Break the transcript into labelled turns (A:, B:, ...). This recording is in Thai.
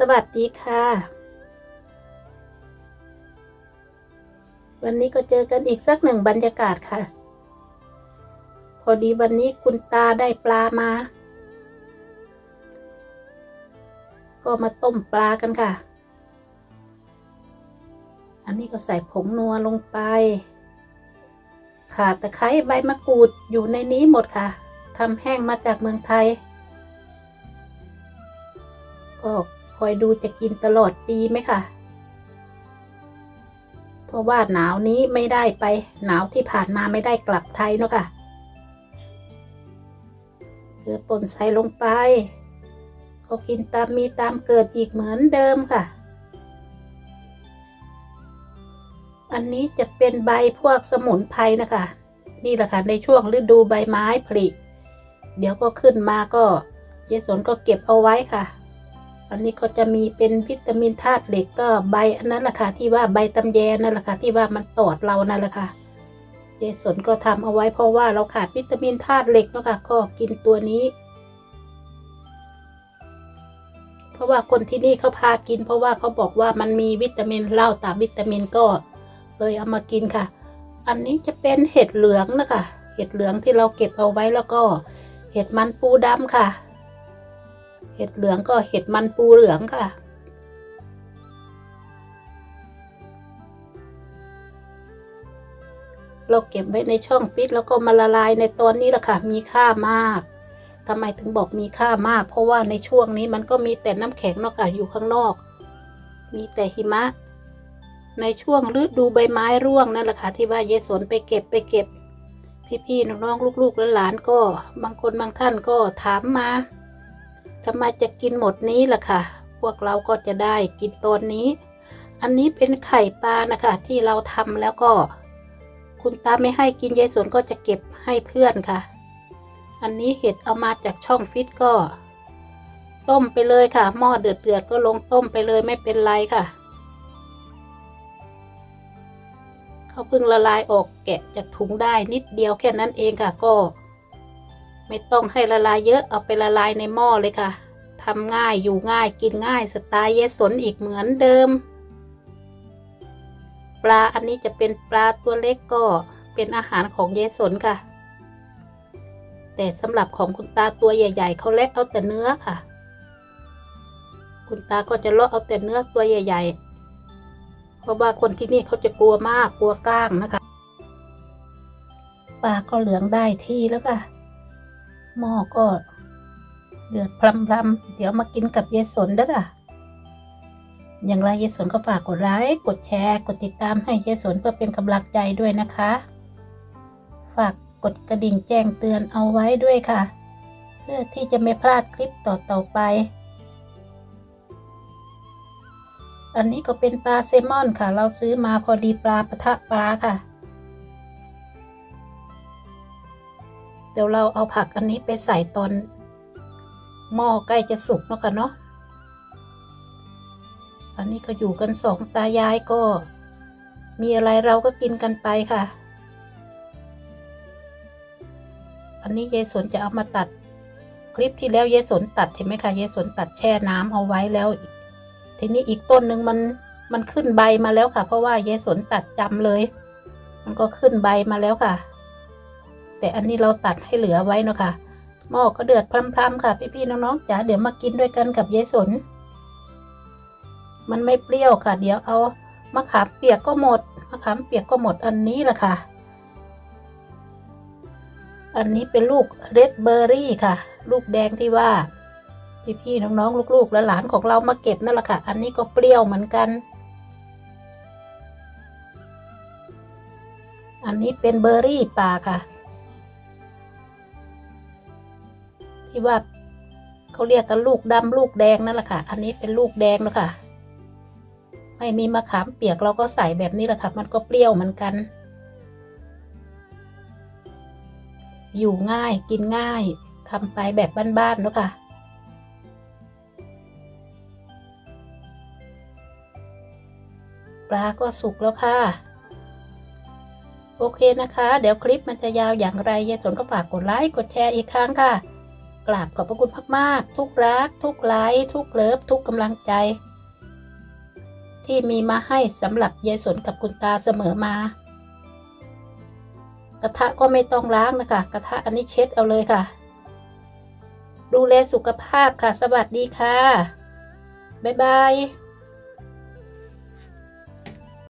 A: สวัสดีค่ะ วันนี้ก็เจอกันอีกสักหนึ่งบรรยากาศค่ะ พอดีวันนี้คุณตาได้ปลามา ก็มาต้มปลากันค่ะ อันนี้ก็ใส่ผงนัวลงไปข่าตะไคร้ใบมะกรูดอยู่ในนี้หมดค่ะทำแห้งมาจากเมืองไทยก็ คอยดูจะกินตลอดปีไหมค่ะ เพราะว่าหนาวนี้ไม่ได้ไป หนาวที่ผ่านมาไม่ได้กลับไทยเนาะค่ะเกลือป่นใส่ลงไปก็กินตามมีตามเกิดอีกเหมือนเดิมค่ะ อันนี้จะเป็นใบพวกสมุนไพรนะคะ นี่แหละค่ะในช่วงฤดูใบไม้ผลิ เดี๋ยวก็ขึ้นมาก็เยสนก็เก็บเอาไว้ค่ะ อันนี้ก็จะมีเป็นวิตามินธาตุเหล็กก็ใบอันนั้นแหละค่ะที่ว่าใบตำแยนั่นแหละค่ะที่ว่ามันตอดเรานั่นแหละค่ะเยสนก็ทำเอาไว้เพราะว่าเราขาดวิตามินธาตุเหล็กเนาะค่ะก็กินตัวนี้ เพราะว่าคนที่นี่เขาพากิน เพราะว่าเขาบอกว่ามันมีวิตามินเหล้าตามวิตามินก็เลยเอามากินค่ะ อันนี้จะเป็นเห็ดเหลืองนะคะ เห็ดเหลืองที่เราเก็บเอาไว้แล้วก็ เห็ดมันปูดำค่ะ เห็ดเหลืองก็เห็ดมันปูเหลืองค่ะ เราเก็บไว้ในช่องฟิตแล้วก็มาละลายในตอนนี้แหละค่ะ มีค่ามากทำไมถึงบอกมีค่ามาก เพราะว่าในช่วงนี้มันก็มีแต่น้ำแข็งนอกจากอยู่ข้างนอก มีแต่หิมะ ในช่วงฤดูใบไม้ร่วงนั่นแหละค่ะที่ว่าเยสนไปเก็บไปเก็บ พี่ๆน้องๆลูกๆและหลานก็ บางคนบางท่านก็ถามมา ทำไมจะกินหมดนี้ล่ะค่ะ พวกเราก็จะได้กินตอนนี้ อันนี้เป็นไข่ปลานะคะ ที่เราทำแล้วก็ คุณตาไม่ให้กินยายสวนก็จะเก็บให้เพื่อนค่ะ อันนี้เห็ดเอามาจากช่องฟิตก็ ต้มไปเลยค่ะ หม้อเดือดเดือดๆก็ลงต้มไปเลยไม่เป็นไรค่ะเขาเพิ่งละลายออกแกะจากถุงได้นิดเดียวแค่นั้นเองค่ะก็ ไม่ต้องให้ละลายเยอะเอาไปละลายในหม้อเลยค่ะทำง่ายอยู่ง่ายกินง่ายสไตล์เยสนอีกเหมือนเดิม ปลาอันนี้จะเป็นปลาตัวเล็กก็เป็นอาหารของเยสนค่ะ แต่สำหรับของคุณตาตัวใหญ่ ๆเขาเล็กเอาแต่เนื้อค่ะ คุณตาก็จะเลาะเอาแต่เนื้อตัวใหญ่ ๆ เพราะว่าคนที่นี่เขาจะกลัวมากกลัวก้างนะคะ ปลาก็เหลืองได้ที่แล้วค่ะ หม้อก็เดือดพรำๆเดี๋ยวมากินกับเยสนเด้อค่ะอย่างไรเยสนก็ฝากกดไลค์กดแชร์ กดติดตามให้เยสนเพื่อเป็นกำลังใจด้วยนะคะ ฝากกดกระดิ่งแจ้งเตือนเอาไว้ด้วยค่ะ เพื่อที่จะไม่พลาดคลิปต่อๆไป อันนี้ก็เป็นปลาเซลมอนค่ะ เราซื้อมาพอดีปลาปะทะปลาค่ะ เดี๋ยวเราเอาผักอันนี้ไปใส่ตอนหม้อใกล้จะสุกเนาะค่ะเนาะ อันนี้ก็อยู่กันสองตายายก็ มีอะไรเราก็กินกันไปค่ะ อันนี้ยายสนจะเอามาตัด คลิปที่แล้วยายสนตัดเห็นไหมคะยายสนตัดแช่น้ำเอาไว้แล้ว ทีนี้อีกต้นหนึ่งมันมันขึ้นใบมาแล้วค่ะ เพราะว่ายายสนตัดจำเลย มันก็ขึ้นใบมาแล้วค่ะ แต่อันนี้เราตัดให้เหลือไว้เนาะค่ะหม้อก็เดือดพรำๆค่ะ พี่ๆน้องๆจ๋าเดี๋ยวมากินด้วยกันกับยายสน มันไม่เปรี้ยวค่ะ เดี๋ยวเอามะขามเปียกก็หมดมะขามเปียกก็หมดอันนี้แหละค่ะ อันนี้เป็นลูกเรดเบอร์รี่ค่ะ ลูกแดงที่ว่า พี่ๆน้องๆลูกๆและหลานของเรามาเก็บนั่นแหละค่ะ อันนี้ก็เปรี้ยวเหมือนกันอันนี้เป็นเบอร์รี่ป่าค่ะ ว่าเขาเรียกกันลูกดำลูกแดงนั่นแหละค่ะ อันนี้เป็นลูกแดงแล้วค่ะ ไม่มีมะขามเปียกเราก็ใส่แบบนี้แหละค่ะ มันก็เปรี้ยวเหมือนกัน อยู่ง่ายกินง่ายทำไปแบบบ้านๆเนอะค่ะปลาก็สุกแล้วค่ะ โอเคนะคะ เดี๋ยวคลิปมันจะยาวอย่างไรยายสนก็ฝากกดไลค์ กดแชร์อีกครั้งค่ะ กราบขอบพระคุณมากๆ ทุกรัก ทุกไลค์ทุกเลิฟ ทุกกำลังใจ ที่มีมาให้สำหรับยายสนกับคุณตาเสมอมา กระทะก็ไม่ต้องล้างนะคะ กระทะอันนี้เช็ดเอาเลยค่ะ ดูแลสุขภาพค่ะ สวัสดีค่ะ บ๊ายบาย